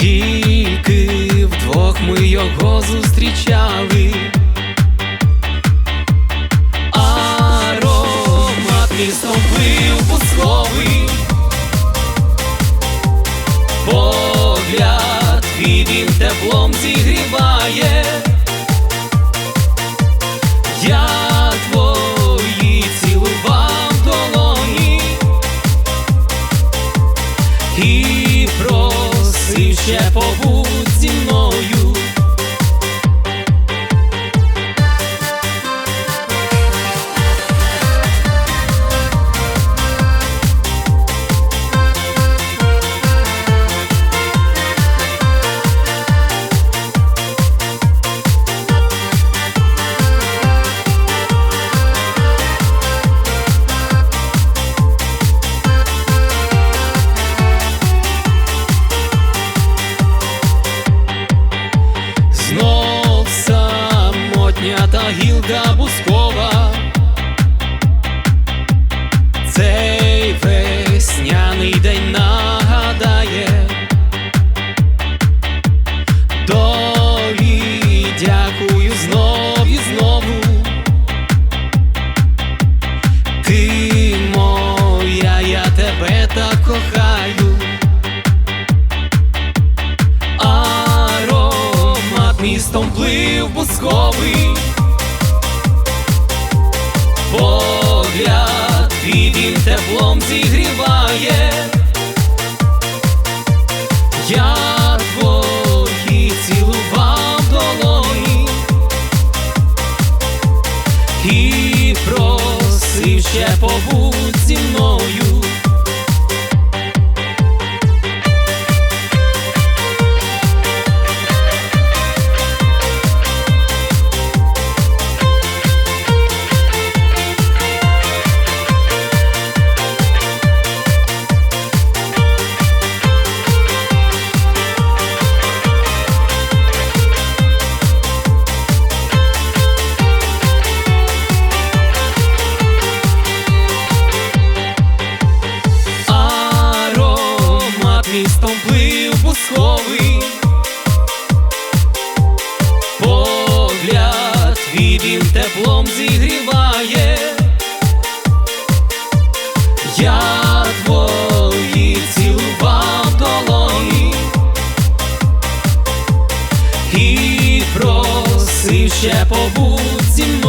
тільки вдвох ми його зустрічали. Аромат містом плив пусковий, погляд твій він теплом зігріває. Я бускова. Цей весняний день нагадає. Долі дякую знов і знову. Ти моя, я тебе так кохаю. Аромат містом плив бусковий Погляд і він теплом зігріває свістом плив пусковий, погляд твій він теплом зігріває, я твої цілував долоні. І просив ще побудь зі мною.